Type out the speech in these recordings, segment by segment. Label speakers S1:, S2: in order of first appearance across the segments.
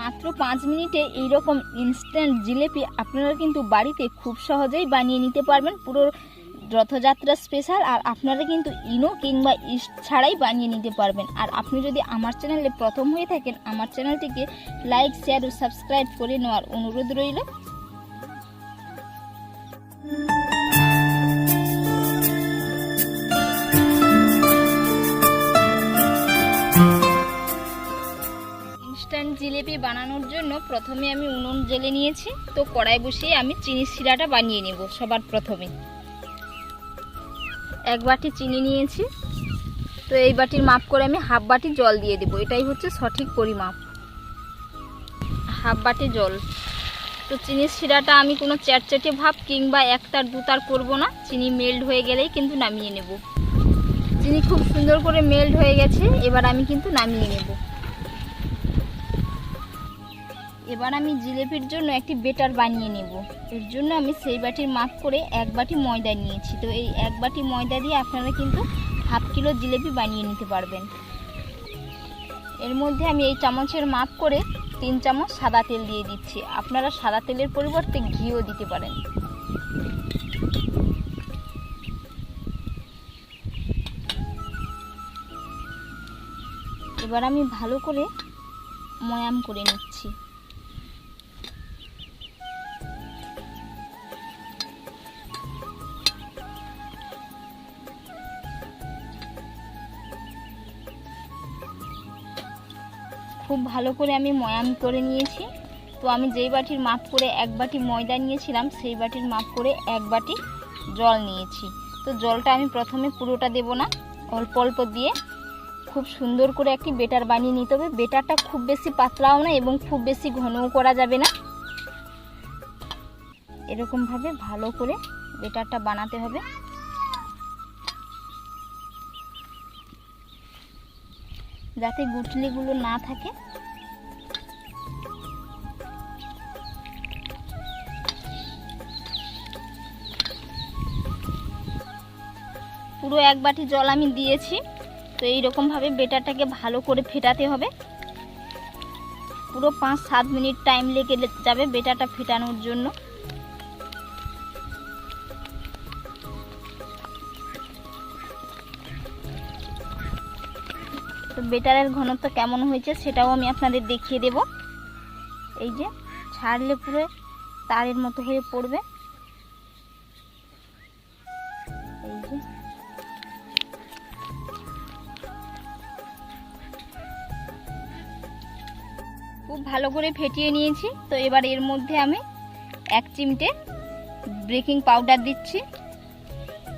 S1: মাত্র পাঁচ মিনিটে এইরকম ইনস্ট্যান্ট জিলেপি আপনারা কিন্তু বাড়িতে খুব সহজেই বানিয়ে নিতে পারবেন। পুরো রথযাত্রা স্পেশাল আর আপনারা কিন্তু ইনো কিংবা ইস্ট ছাড়াই বানিয়ে নিতে পারবেন। আর আপনি যদি আমার চ্যানেলে প্রথম হয়ে থাকেন, আমার চ্যানেলটিকে লাইক শেয়ার ও সাবস্ক্রাইব করে নেওয়ার অনুরোধ রইল। জিলেপি বানানোর জন্য প্রথমে আমি উনুন জেলে নিয়েছি। তো কড়াই বসিয়ে আমি চিনি শিরাটা বানিয়ে নেব সবার প্রথমে। এক বাটি চিনি নিয়েছি। তো এই বাটির মাপ করে আমি হাফ বাটি জল দিয়ে দেবো। এটাই হচ্ছে সঠিক পরিমাপ। হাফ বাটি জল। তো চিনির শিরাটা আমি কোনো চ্যাটচ্যাটে ভাব কিংবা একটার দুতার করব না। চিনি মেল্ট হয়ে গেলেই কিন্তু নামিয়ে নেব। চিনি খুব সুন্দর করে মেল্ট হয়ে গেছে। এবার আমি কিন্তু নামিয়ে নেব। এবার আমি জিলেপির জন্য একটি বেটার বানিয়ে নেব। এর জন্য আমি সেই বাটির মাপ করে এক বাটি ময়দা নিয়েছি। তো এই এক বাটি ময়দা দিয়ে আপনারা কিন্তু হাফ কিলো জিলেপি বানিয়ে নিতে পারবেন। এর মধ্যে আমি এই চামচের মাপ করে তিন চামচ সাদা তেল দিয়ে দিচ্ছি। আপনারা সাদা তেলের পরিবর্তে ঘিও দিতে পারেন। এবার আমি ভালো করে ময়াম করে নিচ্ছি। খুব ভালো করে আমি ময়াম করে নিয়েছি। তো আমি যেই বাটির মাপ করে এক বাটি ময়দা নিয়েছিলাম, সেই বাটির মাপ করে এক বাটি জল নিয়েছি। তো জলটা আমি প্রথমে পুরোটা দেব না, অল্প অল্প দিয়ে। খুব সুন্দর করে একটি বেটার বানিয়ে নিতে হবে। বেটারটা খুব বেশি পাতলাও না এবং খুব বেশি ঘনও করা যাবে না। এরকমভাবে ভালো করে বেটারটা বানাতে হবে। যাতে গুটলিগুলো না থাকে। পুরো এক বাটি জল আমি দিয়েছি। তো এইরকমভাবে বেটারটাকে ভালো করে ফেটাতে হবে। পুরো পাঁচ সাত মিনিট টাইম লেগে যাবে বেটারটা ফেটানোর জন্য। বেটারের ঘনত্ব কেমন হয়েছে সেটাও আমি আপনাদের দেখিয়ে দেব। এই যে, ছাড়লে পুরো তারের মতো হয়ে পড়বে। এই যে। খুব ভালো করে ফেটিয়ে নিয়েছি। তো এবার এর মধ্যে আমি এক চিমটে বেকিং পাউডার দিচ্ছি।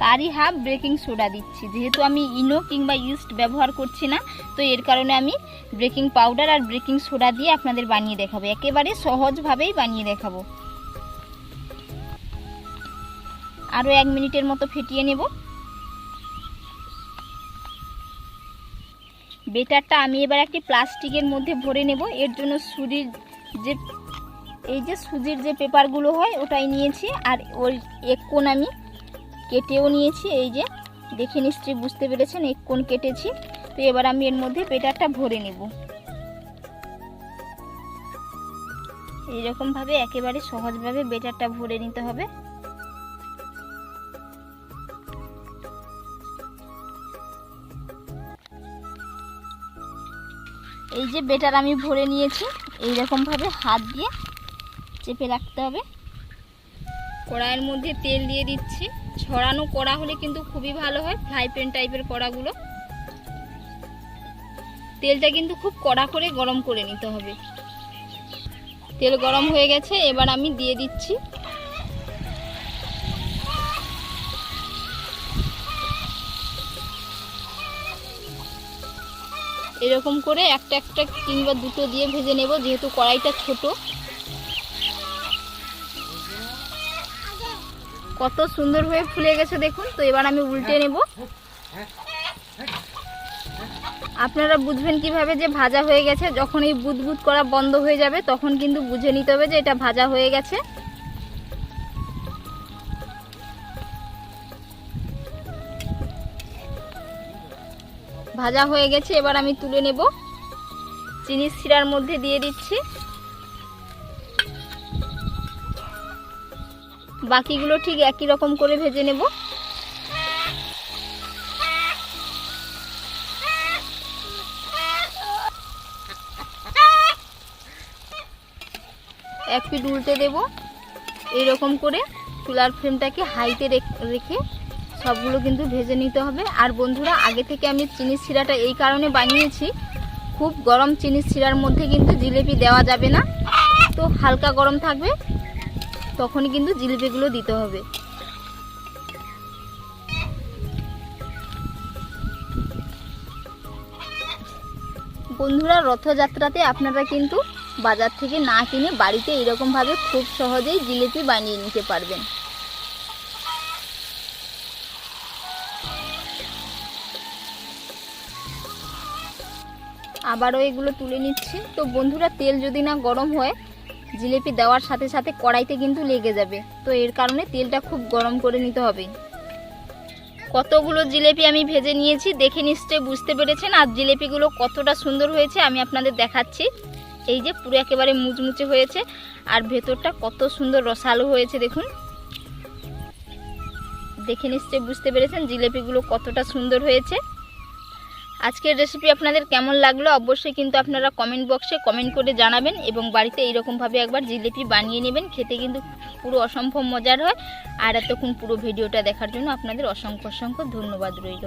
S1: তারই হাফ বেকিং সোডা দিচ্ছি। যেহেতু আমি ইনো কিংবা ইস্ট ব্যবহার করছি না, তো এর কারণে আমি বেকিং পাউডার আর বেকিং সোডা দিয়ে আপনাদের বানিয়ে দেখাবো। একেবারে সহজভাবেই বানিয়ে দেখাবো। আরও এক মিনিটের মতো ফেটিয়ে নেব। বেটারটা আমি এবার একটি প্লাস্টিকের মধ্যে ভরে নেব। এর জন্য সুজির যে, এই যে সুজির যে পেপারগুলো হয়, ওটাই নিয়েছি। আর ওই এক কোণ আমি কেটেও নিয়েছি, এই যে। দেখে নিশ্চয়ই বুঝতে পেরেছেন এক কোণ কেটেছি। তো এবার আমি এর মধ্যে বেটারটা ভরে নেব। এইরকমভাবে একেবারে সহজভাবে বেটারটা ভরে নিতে হবে। এই যে বেটার আমি ভরে নিয়েছি, এইরকমভাবে হাত দিয়ে চেপে রাখতে হবে। কড়াইয়ের মধ্যে তেল দিয়ে দিচ্ছি। ছড়ানো কড়া হলে কিন্তু খুবই ভালো হয়, ফ্রাই প্যান টাইপের কড়াগুলো। তেলটা কিন্তু খুব কড়া করে গরম করে নিতে হবে। তেল গরম হয়ে গেছে, এবার আমি দিয়ে দিচ্ছি। এরকম করে একটা একটা কিংবা দুটো দিয়ে ভেজে নেব, যেহেতু কড়াইটা ছোট। কত সুন্দর হয়ে ফুলে গেছে দেখুন। তো এবার আমি উল্টে নেব। আপনারা বুঝবেন কীভাবে যে ভাজা হয়ে গেছে। যখন এই বুদবুদ করা বন্ধ হয়ে যাবে, তখন কিন্তু বুঝে নিতে হবে যে এটা ভাজা হয়ে গেছে। ভাজা হয়ে গেছে, এবার আমি তুলে নেব। চিনির শিরার মধ্যে দিয়ে দিচ্ছি। বাকিগুলো ঠিক একই রকম করে ভেজে নেব। এক পিঠ উল্টে দেব। এইরকম করে চুলার ফ্লেমটাকে হাইতে রেখে সবগুলো কিন্তু ভেজে নিতে হবে। আর বন্ধুরা, আগে থেকে আমি চিনির শিরাটা এই কারণে বানিয়েছি, খুব গরম চিনির শিরার মধ্যে কিন্তু জিলেপি দেওয়া যাবে না। তো হালকা গরম থাকবে তখনই কিন্তু জিলিপিগুলো দিতে হবে। বন্ধুরা, রথযাত্রাতে আপনারা কিন্তু বাজার থেকে না কিনে বাড়িতে এরকমভাবে খুব সহজেই জিলিপি বানিয়ে নিতে পারবেন। আবারও এগুলো তুলে নিচ্ছি। তো বন্ধুরা, তেল যদি না গরম হয় জিলিপি দেওয়ার সাথে সাথে কড়াইতে কিন্তু লেগে যাবে। তো এর কারণে তেলটা খুব গরম করে নিতে হবে। কতগুলো জিলেপি আমি ভেজে নিয়েছি, দেখে নিশ্চয়ই বুঝতে পেরেছেন। আর জিলেপিগুলো কতটা সুন্দর হয়েছে, আমি আপনাদের দেখাচ্ছি। এই যে পুরো একেবারে মুচমুচে হয়েছে, আর ভেতরটা কত সুন্দর রসালো হয়েছে, দেখুন। দেখে নিশ্চয়ই বুঝতে পেরেছেন জিলেপিগুলো কতটা সুন্দর হয়েছে। আজকের রেসিপি আপনাদের কেমন লাগল অবশ্যই কিন্তু আপনারা কমেন্ট বক্সে কমেন্ট করে জানাবেন এবং বাড়িতে এইরকমভাবে একবার জিলিপি বানিয়ে নেবেন, খেতে কিন্তু পুরো অসম্ভব মজার হয়। আর এতক্ষণ পুরো ভিডিওটা দেখার জন্য আপনাদের অসংখ্য অসংখ্য ধন্যবাদ রইল।